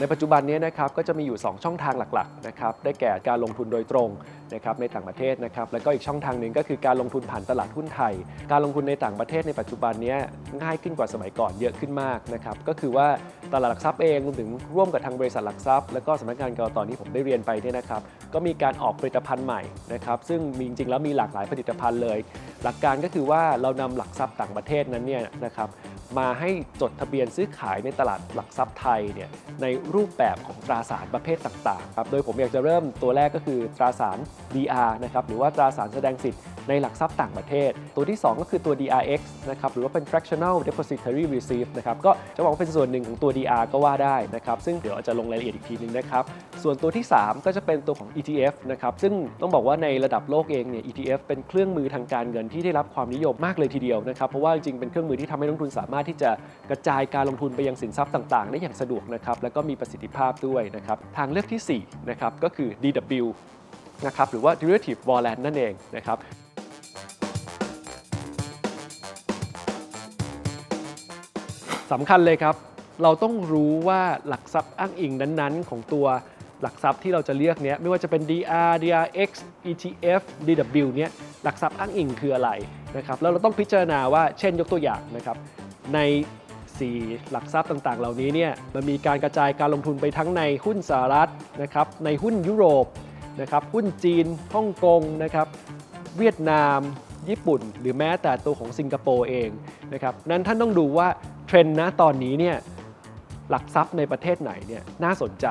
ในปัจจุบันนี้นะครับก็จะมีอยู่ 2 ช่องทางหลักๆนะครับได้แก่การลงทุนโดยตรงนะครับในต่างประเทศนะครับแล้วก็อีกช่องทางหนึ่งก็คือการลงทุนผ่านตลาดหุ้นไทย การลงทุนในต่างประเทศในปัจจุบันนี้ง่ายขึ้นกว่าสมัยก่อนเยอะขึ้นมากนะครับก็คือว่าตลาดหลักทรัพย์เองรวมถึงร่วมกับทางบริษัทหลักทรัพย์แล้วก็สำนักงานกรตอนนี้ผมได้เรียนไปเนี่ยนะครับก็มีการออกผลิตภัณฑ์ใหม่นะครับซึ่งมีจริงๆแล้วมีหลากหลายผลิตภัณฑ์เลย หลักการก็คือว่าเรานำหลักทรัพย์ต่างประเทศนั้นเนี่ยนะครับ มาให้จดทะเบียนซื้อขายในตลาดหลักทรัพย์ไทยเนี่ยในรูปแบบของตราสารประเภทต่างๆครับโดยผมอยากจะเริ่มตัวแรกก็คือตราสาร DR นะครับหรือว่าตราสารแสดงสิทธิ์ในหลักทรัพย์ต่างประเทศ ตัวที่ 2 ก็คือตัว DRX นะครับหรือว่าเป็น fractional depository receipt นะครับก็จะบอกว่าเป็นส่วนหนึ่งของตัว DR ก็ว่าได้นะครับซึ่งเดี๋ยวเราจะลงรายละเอียดอีกทีนึงนะครับส่วนตัวที่ 3 ก็จะเป็นตัวของ ETF นะครับซึ่งต้องบอกว่าในระดับโลกเองเนี่ย ETF เป็นเครื่องมือทางการเงินที่ได้รับความนิยมมากเลยทีเดียวนะครับเพราะว่าจริงๆเป็นเครื่องมือที่ทำให้นักลงทุนสามารถที่จะกระจายการลงทุนไปยังสินทรัพย์ต่างๆ ได้อย่างสะดวกนะครับแล้วก็มีประสิทธิภาพด้วยนะครับทางเลือกที่4นะครับก็คือ DW นะครับหรือว่า derivative warrant นั่นเองนะครับสำคัญเลยครับ เราต้องรู้ว่าหลักทรัพย์อ้างอิงนั้นๆ ของตัวหลักทรัพย์ที่เราจะเลือกเนี้ยไม่ว่าจะเป็น DR DRX ETF DW เนี้ยหลักทรัพย์อ้างอิงคืออะไรนะครับแล้วเราต้องพิจารณาว่าเช่นยกตัวอย่างนะครับ ใน 4 หลักทรัพย์ต่างๆ เหล่านี้เนี่ยมันมีการกระจายการลงทุนไปทั้งในหุ้นสหรัฐนะครับในหุ้นยุโรปนะครับหุ้นจีนฮ่องกงนะครับเวียดนาม ญี่ปุ่น หรือแม้แต่ตัวของสิงคโปร์เองนะครับนั้นท่านต้องดูว่าเทรนด์นะตอนนี้เนี่ยหลักทรัพย์ในประเทศไหนเนี่ยน่าสนใจ